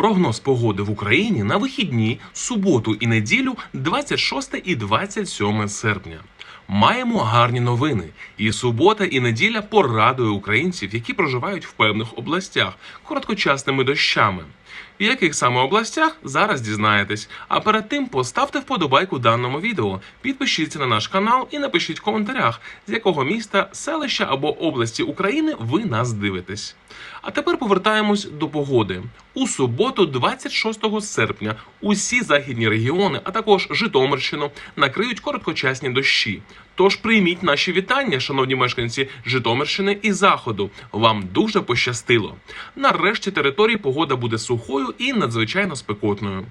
Прогноз погоди в Україні на вихідні, суботу і неділю, 26 і 27 серпня. Маємо гарні новини. І субота, і неділя порадує українців, які проживають в певних областях короткочасними дощами. В яких саме областях зараз дізнаєтесь. А перед тим поставте вподобайку даному відео, підпишіться на наш канал і напишіть в коментарях, з якого міста, селища або області України ви нас дивитесь. А тепер повертаємось до погоди. У суботу, 26 серпня, усі західні регіони, а також Житомирщину, накриють короткочасні дощі. Тож прийміть наші вітання, шановні мешканці Житомирщини і Заходу. Вам дуже пощастило. На решті території погода буде сухою і надзвичайно спекотною.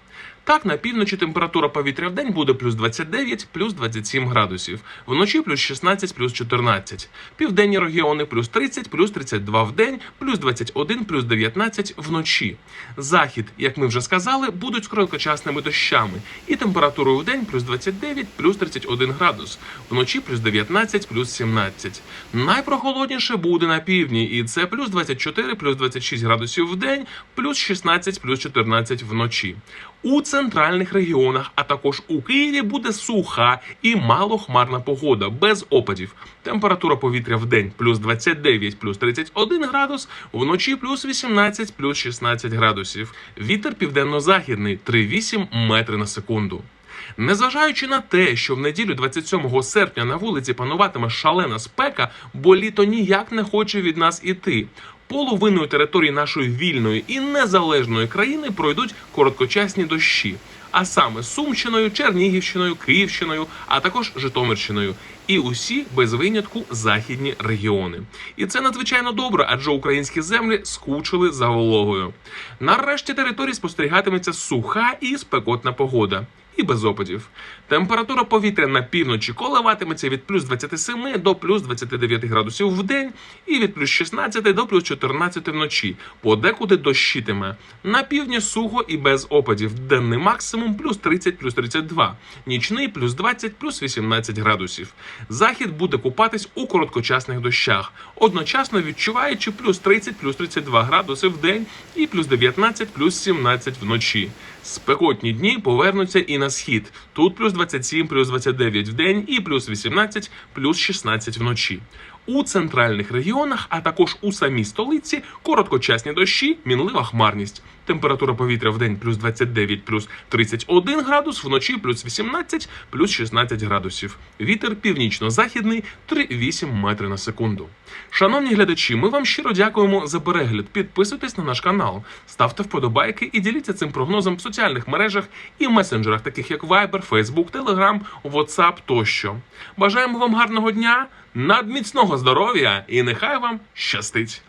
Так, на півночі температура повітря в день буде плюс 29, плюс 27 градусів, вночі плюс 16, плюс 14. Південні регіони плюс 30, плюс 32 в день, плюс 21, плюс 19 вночі. Захід, як ми вже сказали, будуть короткочасними дощами, і температурою в день плюс 29, плюс 31 градус, вночі плюс 19, плюс 17. Найпрохолодніше буде на півдні, і це плюс 24, плюс 26 градусів в день, плюс 16, плюс 14 вночі. У центральних регіонах, а також у Києві буде суха і малохмарна погода без опадів. Температура повітря в день плюс 29, плюс 31 градус, вночі плюс 18, плюс 16 градусів. Вітер південно-західний 3,8 метри на секунду. Незважаючи на те, що в неділю 27 серпня на вулиці пануватиме шалена спека, бо літо ніяк не хоче від нас іти. Половиною території нашої вільної і незалежної країни пройдуть короткочасні дощі, а саме Сумщиною, Чернігівщиною, Київщиною, а також Житомирщиною. І усі без винятку західні регіони. І це надзвичайно добре, адже українські землі скучили за вологою. Нарешті території спостерігатиметься суха і спекотна погода. І без опадів. Температура повітря на півночі коливатиметься від плюс 27 до плюс 29 градусів в день і від плюс 16 до плюс 14 вночі. Подекуди дощитиме. На півдні сухо і без опадів. Денний максимум плюс 30 плюс 32. Нічний плюс 20 плюс 18 градусів. Захід буде купатись у короткочасних дощах, одночасно відчуваючи плюс 30 плюс 32 градуси в день і плюс 19 плюс 17 вночі. Спекотні дні повернуться і на схід. Тут плюс 27, плюс 29 в день і плюс 18, плюс 16 вночі. У центральних регіонах, а також у самій столиці, короткочасні дощі, мінлива хмарність. Температура повітря в день плюс 29, плюс 31 градус, вночі плюс 18, плюс 16 градусів. Вітер північно-західний 3,8 метри на секунду. Шановні глядачі, ми вам щиро дякуємо за перегляд. Підписуйтесь на наш канал, ставте вподобайки і діліться цим прогнозом в соціальних мережах і месенджерах, таких як Viber, Facebook, Telegram, WhatsApp тощо. Бажаємо вам гарного дня, надміцного здоров'я і нехай вам щастить!